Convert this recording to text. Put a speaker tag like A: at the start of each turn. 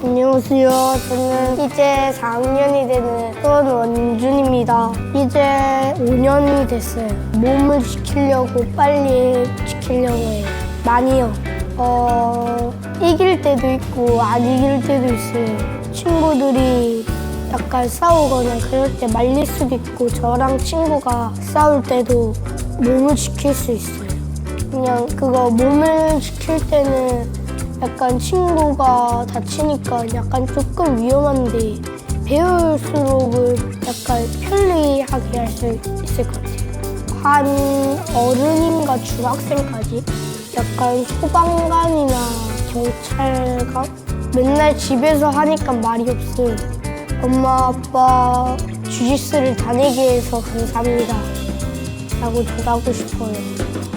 A: 안녕하세요. 저는 이제 4학년이 되는 손원준입니다. 이제 5년이 됐어요. 몸을 지키려고 빨리 지키려고 해요. 많이요. 어, 이길 때도 있고 안 이길 때도 있어요. 친구들이 약간 싸우거나 그럴 때 말릴 수도 있고 저랑 친구가 싸울 때도 몸을 지킬 수 있어요. 그냥 그거 몸을 지킬 때는 약간 친구가 다치니까 약간 조금 위험한데 배울수록은 약간 편리하게 할 수 있을 것 같아요. 한 어른인가 중학생까지 약간 소방관이나 경찰관 맨날 집에서 하니까 말이 없어요. 엄마 아빠 주짓수를 다니게 해서 감사합니다. 라고 전하고 싶어요.